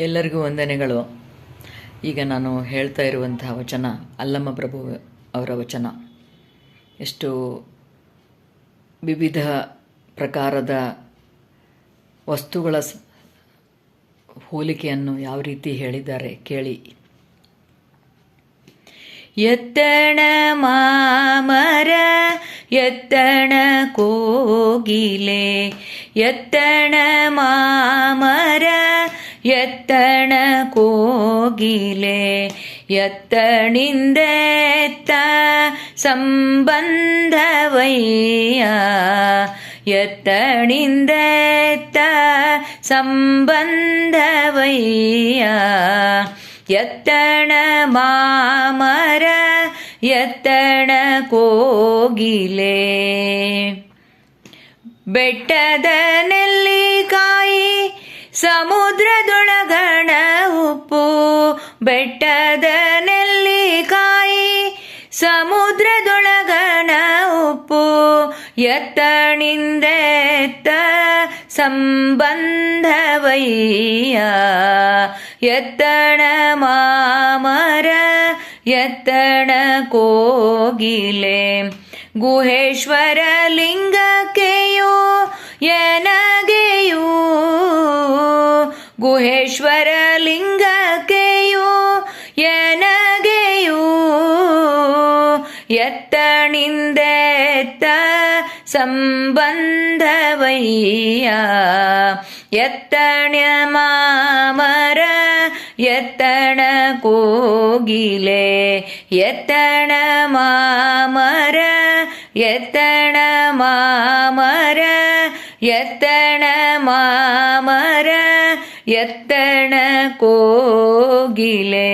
ಎಲ್ಲರಿಗೂ ವಂದನೆಗಳು. ಈಗ ನಾನು ಹೇಳ್ತಾ ಇರುವಂತಹ ವಚನ, ಅಲ್ಲಮ್ಮ ಪ್ರಭು ಅವರ ವಚನ. ಎಷ್ಟು ವಿವಿಧ ಪ್ರಕಾರದ ವಸ್ತುಗಳ ಹೋಲಿಕೆಯನ್ನು ಯಾವ ರೀತಿ ಹೇಳಿದ್ದಾರೆ ಕೇಳಿ. ಎತ್ತಣ ಮಾಮರ, ಎತ್ತಣ ಕೋಗಿಲೆ, ಎತ್ತಣ ಮಾಮರ ಎತ್ತಣ ಕೋಗಿಲೆ ಎತ್ತಣಿಂದೆತ್ತ ಸಂಬಂಧವಯ್ಯ ಎತ್ತಣಿಂದೆತ್ತ ಸಂಬಂಧವಯ್ಯ ಎತ್ತಣ ಮಾಮರ ಎತ್ತಣ ಕೋಗಿಲೆ ಬೆಟ್ಟದ ನೆಲ್ಲಿಕಾಯಿ ಸಮುದ್ರದೊಳಗಣ ಉಪ್ಪು ಬೆಟ್ಟದ ನೆಲ್ಲಿಕಾಯಿ ಸಮುದ್ರದೊಳಗಣ ಉಪ್ಪು ಎತ್ತಣಿಂದೆತ್ತ ಸಂಬಂಧವಯ್ಯ. ಎತ್ತಣ ಮಾಮರ ಎತ್ತಣ ಕೋಗಿಲೆ ಗುಹೇಶ್ವರ ಲಿಂಗಕ್ಕೆಯೋ ಗುಹೇಶ್ವರ ಲಿಂಗಕ್ಕೆಯೋ ಎನಗೆಯೂ ಎತ್ತಣಿಂದೆತ್ತ ಸಂಬಂಧವಯ್ಯ. ಎತ್ತಣ ಮಾಮರ ಎತ್ತಣ ಕೋಗಿಲೆ. ಎತ್ತಣ ಮಾಮರ ಎತ್ತಣ ಮಾಮರ ಎತ್ತಣ ಮಾಮರ ಎತ್ತಣ ಕೋಗಿಲೆ